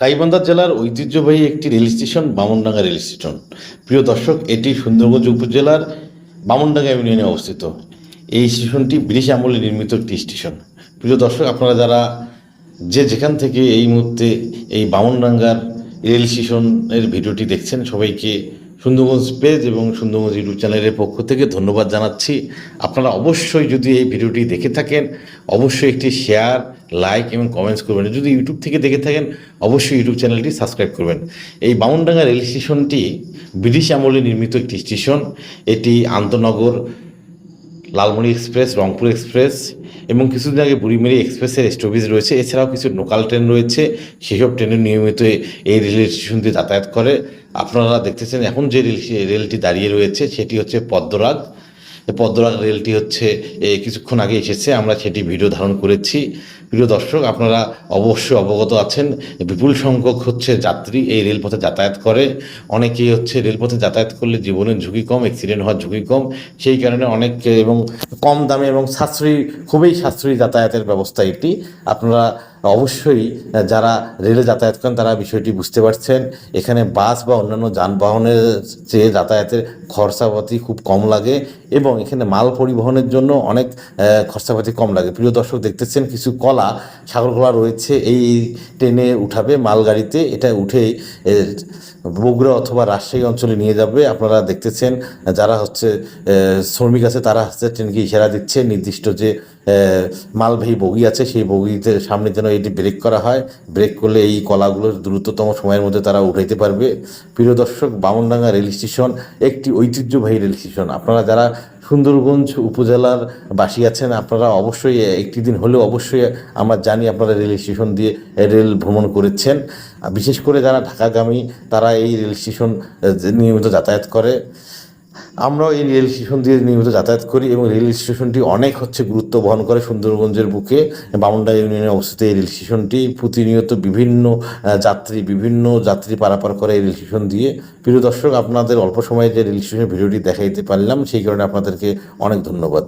গাইবান্ধা জেলার ঐতিহ্যবাহী একটি rail station Bamandanga rail station. প্রিয় দর্শক, এটি সুন্দরগঞ্জ উপজেলার বামনডাঙ্গা ইউনিয়নে অবস্থিত। এই স্টেশনটি ব্রিটিশ আমলে নির্মিত একটি স্টেশন। প্রিয় দর্শক, আপনারা যারা যে যেখান থেকে এই মুহূর্তে এই বামনডাঙ্গার রেল স্টেশনের ভিডিওটি দেখছেন, সবাইকে সুন্দরগঞ্জ পেজ এবং সুন্দরগঞ্জ ইউটিউব চ্যানেলের পক্ষ থেকে ধন্যবাদ জানাচ্ছি। আপনারা অবশ্যই যদি এই ভিডিওটি দেখে থাকেন, অবশ্যই একটি শেয়ার, লাইক এবং কমেন্টস করবেন। যদি ইউটিউব থেকে দেখে থাকেন, অবশ্যই ইউটিউব চ্যানেলটি সাবস্ক্রাইব করবেন। এই বামনডাঙ্গা রেল স্টেশনটি ব্রিটিশ আমলে নির্মিত একটি স্টেশন। এটি আন্তনগর লালমনি এক্সপ্রেস, রংপুর এক্সপ্রেস এবং কিছুদিন আগে বুড়িমেরি এক্সপ্রেসের স্টপেজ রয়েছে। এছাড়াও কিছু লোকাল ট্রেন রয়েছে। সেসব ট্রেনে নিয়মিত এই রেল স্টেশন দিয়ে যাতায়াত করে। আপনারা দেখতেছেন, এখন যে রেল, রেলটি দাঁড়িয়ে রয়েছে, সেটি হচ্ছে পদ্মরাগ। পদ্মরাগ রেলটি হচ্ছে কিছুক্ষণ আগে এসেছে, আমরা সেটি ভিডিও ধারণ করেছি। প্রিয় দর্শক, আপনারা অবশ্যই অবগত আছেন, বিপুল সংখ্যক হচ্ছে যাত্রী এই রেলপথে যাতায়াত করে। অনেকেই হচ্ছে রেলপথে যাতায়াত করলে জীবনের ঝুঁকি কম অ্যাক্সিডেন্ট হওয়ার ঝুঁকি কম। সেই কারণে অনেক এবং কম দামে এবং সাশ্রয়ী, খুবই সাশ্রয়ী যাতায়াতের ব্যবস্থা এটি। আপনারা অবশ্যই, যারা রেলে যাতায়াত করেন, তারা বিষয়টি বুঝতে পারছেন। এখানে বাস বা অন্যান্য যানবাহনের চেয়ে যাতায়াতের খরচাপাতি খুব কম লাগে। এবং এখানে মাল পরিবহনের জন্য অনেক খরচাপাতি কম লাগে। প্রিয় দর্শক দেখতেছেন কিছু কলা সাগর কলা রয়েছে, এই ট্রেনে উঠাবে, মালগাড়িতে এটা উঠেই বগুড়া অথবা রাজশাহী অঞ্চলে নিয়ে যাবে। আপনারা দেখতেছেন, যারা হচ্ছে শ্রমিক আছে, তারা হচ্ছে ট্রেনকে ইশারা দিচ্ছে, নির্দিষ্ট যে মালবাহী বগি আছে, সেই বগিতে সামনে যেন এটি ব্রেক করা হয়। ব্রেক করলে এই কলাগুলো দ্রুততম সময়ের মধ্যে তারা উঠাইতে পারবে। প্রিয় দর্শক, বামনডাঙ্গা রেল স্টেশন একটি ঐতিহ্যবাহী রেল স্টেশন। আপনারা যারা সুন্দরগঞ্জ উপজেলার বাসী আছেন। আপনারা অবশ্যই একটি দিন হলেও অবশ্যই আমরা জানি আপনারা রেল স্টেশন দিয়ে রেল ভ্রমণ করেছেন। বিশেষ করে যারা ঢাকাগামী, তারা এই রেল স্টেশন নিয়মিত যাতায়াত করে। আমরাও এই রেল স্টেশন দিয়ে নিয়মিত যাতায়াত করি এবং রেল স্টেশনটি অনেক হচ্ছে গুরুত্ব বহন করে সুন্দরগঞ্জের বুকে। বামুন্ডা ইউনিয়নে অবস্থিত এই রেল স্টেশনটি প্রতিনিয়ত বিভিন্ন যাত্রী বিভিন্ন যাত্রী পারাপার করে এই রেল স্টেশন দিয়ে। প্রিয় দর্শক, আপনাদের অল্প সময়ে যে রেল স্টেশনের ভিডিওটি দেখাইতে পারলাম, সেই কারণে আপনাদেরকে অনেক ধন্যবাদ।